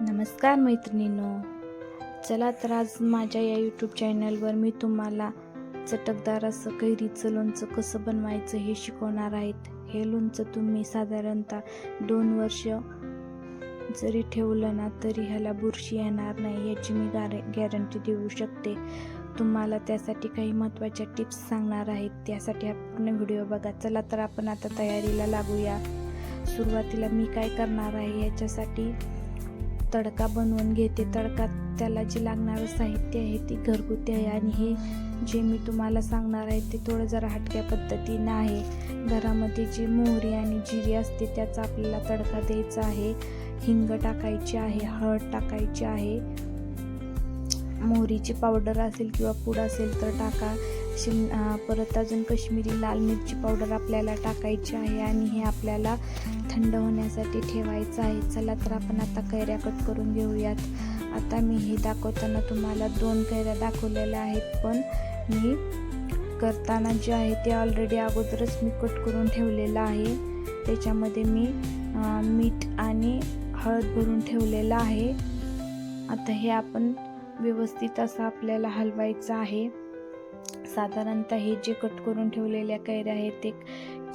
नमस्कार मैत्रिणींनो. चला तर आज माझ्या या यूट्यूब चॅनलवर मी तुम्हाला चटकदार असं कैरीचं लोणचं कसं बनवायचं हे शिकवणार आहेत. हे लोणचं तुम्ही साधारणतः दोन वर्ष जरी ठेवलं ना तरी ह्याला बुरशी येणार नाही याची मी गारे गॅरंटी देऊ शकते. तुम्हाला त्यासाठी काही महत्त्वाच्या टिप्स सांगणार आहेत. त्यासाठी हा पूर्ण व्हिडिओ बघा. चला तर आपण आता तयारीला लागूया. सुरुवातीला मी काय करणार आहे याच्यासाठी तडका बनवून घेते. तडका त्याला जे लागणारं साहित्य आहे ती घरगुती आहे आणि हे जे मी तुम्हाला सांगणार आहे ते थोडं जरा हटक्या पद्धतीनं आहे. घरामध्ये जी मोहरी आणि जिरी असते त्याचा आपल्याला तडका द्यायचा आहे. हिंग टाकायची आहे हळद टाकायची आहे. मोहरीची पावडर असेल किंवा पूड असेल तर टाका. शिम परत अजून कश्मीरी लाल मिरची पावडर आपल्याला टाकायची आहे आणि हे आपल्याला थंड होण्यासाठी ठेवायचं आहे. चला तर आपण आता कैऱ्या कट करून घेऊयात. आता मी हे दाखवताना तुम्हाला दोन कैऱ्या दाखवलेल्या आहेत पण मी करताना जे आहे ते ऑलरेडी अगोदरच मी कट करून ठेवलेलं आहे. त्याच्यामध्ये मी मीठ आणि हळद भरून ठेवलेलं आहे. आता हे आपण व्यवस्थित असं आपल्याला हलवायचं आहे. साधारणतः हे जे कट करून ठेवलेल्या कैऱ्या आहेत ते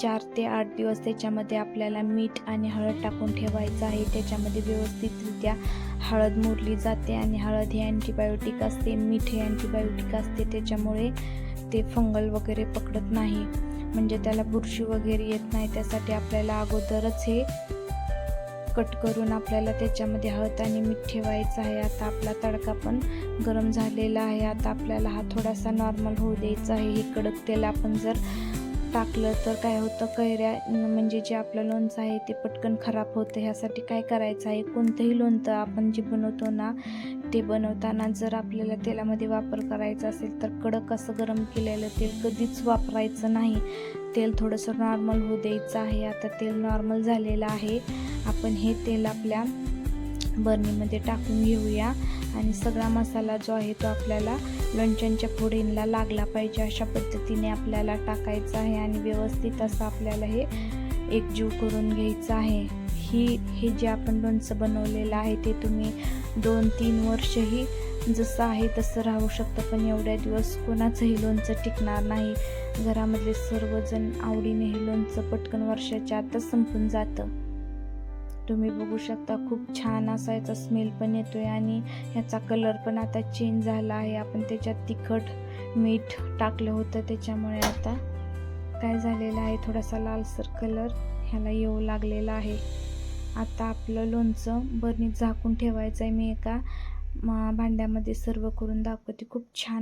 चार ते आठ दिवस त्याच्यामध्ये आपल्याला मीठ आणि हळद टाकून ठेवायचं आहे. त्याच्यामध्ये व्यवस्थितरित्या हळद मुरली जाते आणि हळद हे अँटीबायोटिक असते मीठ हे अँटीबायोटिक असते. त्याच्यामुळे ते फंगल वगैरे पकडत नाही. म्हणजे त्याला बुरशी वगैरे येत नाही. त्यासाठी आपल्याला अगोदरच हे कट करून आपल्याला त्याच्यामध्ये हळद आणि मीठ ठेवायचं आहे. आता आपला तडका पण गरम झालेला आहे. आता आपल्याला हा थोडासा नॉर्मल होऊ द्यायचा आहे. हे कडक तेल आपण जर टाकलं तर काय होतं? कैऱ्या म्हणजे जे आपलं लोणचं आहे ते पटकन खराब होतं. ह्यासाठी काय करायचं आहे? कोणतंही लोणचं आपण जे बनवतो ना ते बनवताना जर आपल्याला तेलामध्ये वापर करायचा असेल तर कडक असं गरम केलेलं तेल कधीच वापरायचं नाही. तेल थोडंसं नॉर्मल होऊ द्यायचं आहे. आता तेल नॉर्मल झालेलं आहे. आपण हे तेल आपल्या बर्नीमध्ये टाकून घेऊया. आणि सगळा मसाला जो आहे तो आपल्याला लोणच्यांच्या फोडींला लागला पाहिजे अशा पद्धतीने आपल्याला टाकायचं आहे आणि व्यवस्थित असं आपल्याला हे एकजीव करून घ्यायचं आहे. ही हे जे आपण लोणचं बनवलेलं आहे ते तुम्ही दोन तीन वर्षही जसं आहे तसं राहू शकतं पण एवढ्या दिवस कोणाचंही लोणचं टिकणार नाही. घरामधले सर्वजण आवडीने हे लोणचं पटकन वर्षाच्या आतच संपून जातं. तुम्ही बघू शकता खूप छान असा याचा स्मेल पण येतोय आणि ह्याचा कलर पण आता चेंज झाला आहे. आपण त्याच्यात तिखट मीठ टाकलं होतं त्याच्यामुळे आता काय झालेलं आहे थोडासा लालसर कलर ह्याला येऊ लागलेला आहे. आता आपलं लोणचं बरणीत झाकून ठेवायचं आहे मी एका भांड्यामध्ये सर्व करून दाखवते. खूप छान